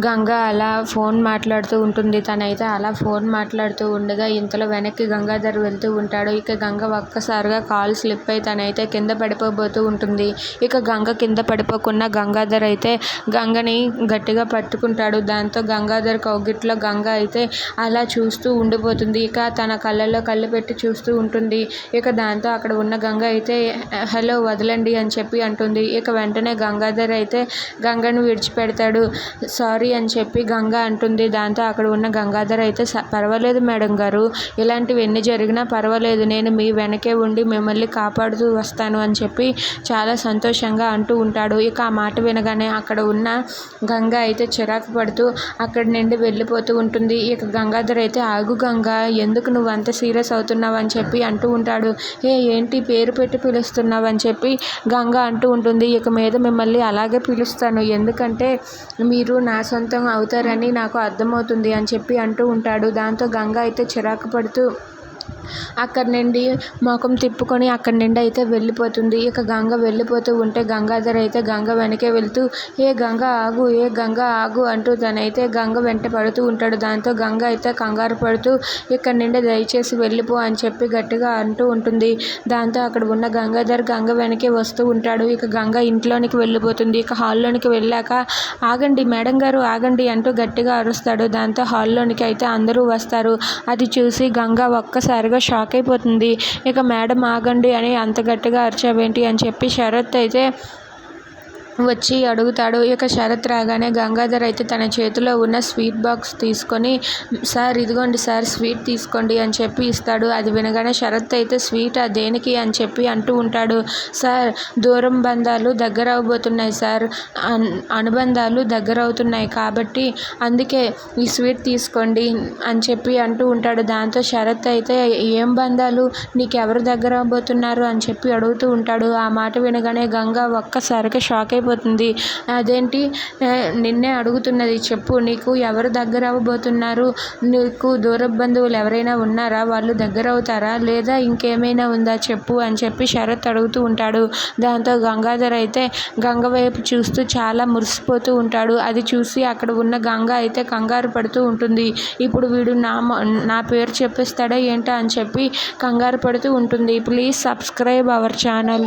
గంగ అలా ఫోన్ మాట్లాడుతూ ఉంటుంది. తనైతే అలా ఫోన్ మాట్లాడుతూ ఉండగా ఇంతలో వెనక్కి గంగాధర్ వెళ్తూ ఉంటాడు. ఇక గంగ ఒక్కసారిగా కాలు స్లిప్ అయి తనైతే కింద పడిపోబోతూ ఉంటుంది. ఇక గంగ కింద పడిపోకుండా గంగాధర్ అయితే గంగని గట్టిగా పట్టుకుంటాడు. దాంతో గంగాధర్ కౌగిట్లో గంగ అయితే అలా చూస్తూ ఉండిపోతుంది. ఇక తన కళ్ళల్లో కళ్ళు పెట్టి చూస్తూ ఉంటుంది. ఇక దాంతో అక్కడ ఉన్న గంగ అయితే హలో వదలండి అని చెప్పి అంటుంది. ఇక వెంటనే గంగాధర్ అయితే గంగను విడిచిపెడతాడు. సారీ అని చెప్పి గంగ అంటుంది. దాంతో అక్కడ ఉన్న గంగాధర్ అయితే పర్వాలేదు మేడం గారు. ఇలాంటివి ఎన్ని జరిగినా పర్వాలేదు. నేను మీ వెనకే ఉండి మిమ్మల్ని కాపాడుతూ వస్తాను అని చెప్పి చాలా సంతోషంగా అంటూ ఉంటాడు. ఇక ఆ మాట వినగానే అక్కడ ఉన్న గంగ అయితే చిరాకు పడుతూ అక్కడి నుండి వెళ్ళిపోతూ ఉంటుంది. ఇక గంగాధర్ అయితే ఆగు గంగ. ఎందుకు నువ్వు అంత సీరియస్ అవుతున్నావు అని చెప్పి అంటూ ఉంటాడు. ఏ ఏంటి? పేరు పెట్టి పిలుస్తున్నావు అని చెప్పి గంగ అంటూ ఉంటుంది. ఇక మీద మిమ్మల్ని అలాగే పిలుస్తాను. ఎందుకంటే మీరు నా సొంతం అవుతారని నాకు అర్థమవుతుంది అని చెప్పి అంటూ ఉంటాడు. దాంతో గంగ అయితే చిరాకు పడుతూ అక్కడి నుండి ముఖం తిప్పుకొని అక్కడి నుండి అయితే వెళ్ళిపోతుంది. ఇక గంగ వెళ్ళిపోతూ ఉంటే గంగాధర్ అయితే గంగ వెనకే వెళ్తూ ఏ గంగ ఆగు ఏ గంగ ఆగు అంటూ తనైతే గంగ వెంట పడుతూ ఉంటాడు. దాంతో గంగ అయితే కంగారు పడుతూ ఇక్కడి నుండి దయచేసి వెళ్ళిపో అని చెప్పి గట్టిగా అంటూ ఉంటుంది. దాంతో అక్కడ ఉన్న గంగాధర్ గంగ వెనకే వస్తూ ఉంటాడు. ఇక గంగ ఇంట్లోనికి వెళ్ళిపోతుంది. ఇక హాల్లోనికి వెళ్ళాక ఆగండి మేడం గారు ఆగండి అంటూ గట్టిగా అరుస్తాడు. దాంతో హాల్లోనికి అయితే అందరూ వస్తారు. అది చూసి గంగ ఒక్కసారిగా షాక్ అయిపోతుంది. ఇక మేడం ఆగండి అని అంత గట్టిగా అరిచావేంటి అని చెప్పి శరత్ అయితే వచ్చి అడుగుతాడు. ఇక శరత్ రాగానే గంగాధర్ అయితే తన చేతిలో ఉన్న స్వీట్ బాక్స్ తీసుకొని సార్ ఇదిగోండి సార్ స్వీట్ తీసుకోండి అని చెప్పి ఇస్తాడు. అది వినగానే శరత్ అయితే స్వీట్ దేనికి? అని చెప్పి అంటూ ఉంటాడు. సార్ దూరం బంధాలు దగ్గర అవబోతున్నాయి సార్. అన్ అనుబంధాలు దగ్గర అవుతున్నాయి కాబట్టి అందుకే ఈ స్వీట్ తీసుకోండి అని చెప్పి అంటూ ఉంటాడు. దాంతో శరత్ అయితే ఏం బంధాలు? నీకు ఎవరు దగ్గర అవబోతున్నారు? అని చెప్పి అడుగుతూ ఉంటాడు. ఆ మాట వినగానే గంగా ఒక్కసారిగా షాక్ అయిపోతుంది అదేంటి? నిన్నే అడుగుతున్నది చెప్పు. నీకు ఎవరు దగ్గర అవ్వబోతున్నారు నీకు దూర బంధువులు ఎవరైనా ఉన్నారా? వాళ్ళు దగ్గర అవుతారా? లేదా ఇంకేమైనా ఉందా చెప్పు అని చెప్పి శరత్ అడుగుతూ ఉంటాడు. దాంతో గంగాధర్ అయితే గంగ వైపు చూస్తూ చాలా మురిసిపోతూ ఉంటాడు. అది చూసి అక్కడ ఉన్న గంగ అయితే కంగారు పడుతూ ఉంటుంది. ఇప్పుడు వీడు నా నా పేరు చెప్పేస్తాడా ఏంటా అని చెప్పి కంగారు పడుతూ ఉంటుంది. Please subscribe our channel.